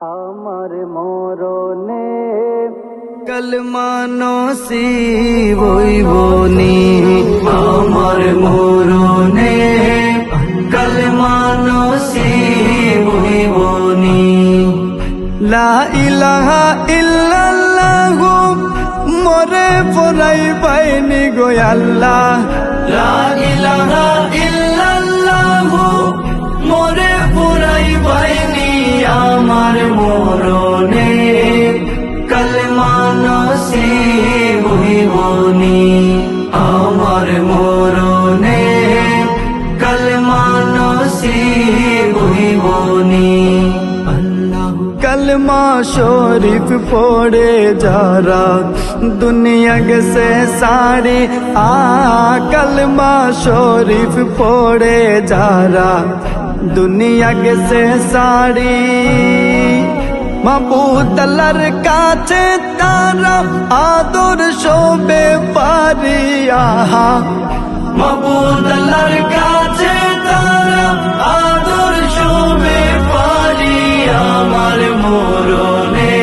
আমার মরণে কলমানো সি বইবনি আমার মরণে কলমানো সি বইবনি লা ইলাহা ইল্লাল্লাহ, মরে পড়াই পাইনি গো আল্লাহ। লা ইলাহা জীবনী আমার মরণে। কলমানো বইবনি কলমা শরীফ পড়ে যারা, দুনিয়া গেছে সারি। আ, কলমা শরীফ পড়ে যারা, দুনিয়া গেছে সারি। মাবুদালার কাছে তারা আদর শোবে পারিয়া। মাবুদালার কাছে তারা আদর শোবে পারি আমার মরণে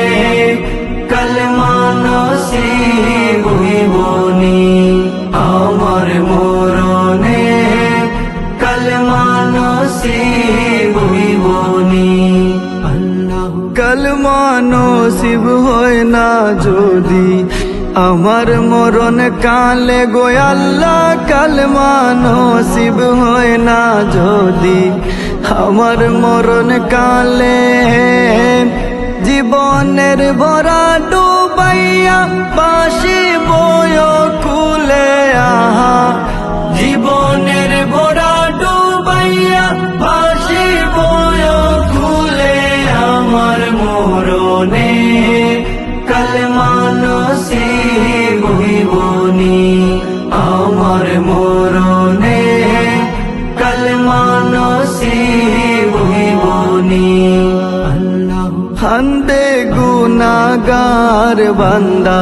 কলমানো সে বহিবনি কলমানো শিব হয় না যদি আমার মরণ কালে গোয়াল্লা কালমানো শিব হয় না যদি আমার মরণ কালে জীবনের ভরা আমার মরণে কলমানো সে বহিবনি। আমার মরণে কলমানো সে বহিবনি হন্দে গুনাগার বান্দা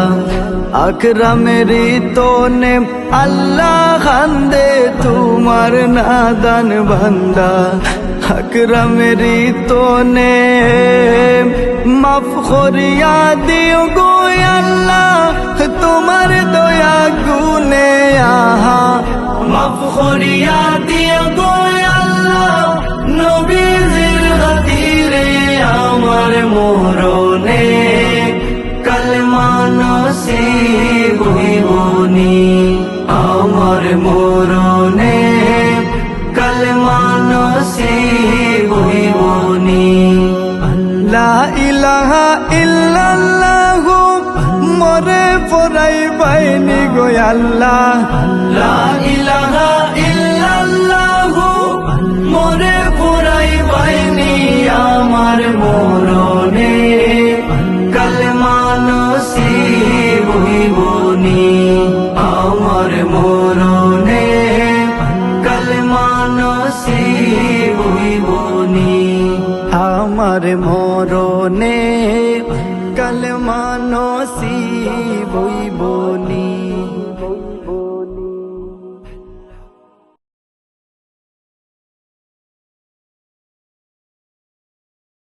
আকরামেরি তোনে আল্লাহ খান্দে তোমার নাদান বান্দা। আকরামেরি তোনে মাফ করিয়া দিও গো আল্লাহ, তোমার দয়া গুনে আহা। মাফ করিয়া দিও গো আল্লাহ, নবীজির খাতিরে আমার মরণে। কলমানো সে বহিবনি আমার মরণে। কলমানো সে বহিবনি আল্লাহ ইলাহা ইল্লাল্লাহ মরে পরাই পাইনি গো আল্লাহ লা মরণে কলমানো সি বইবনি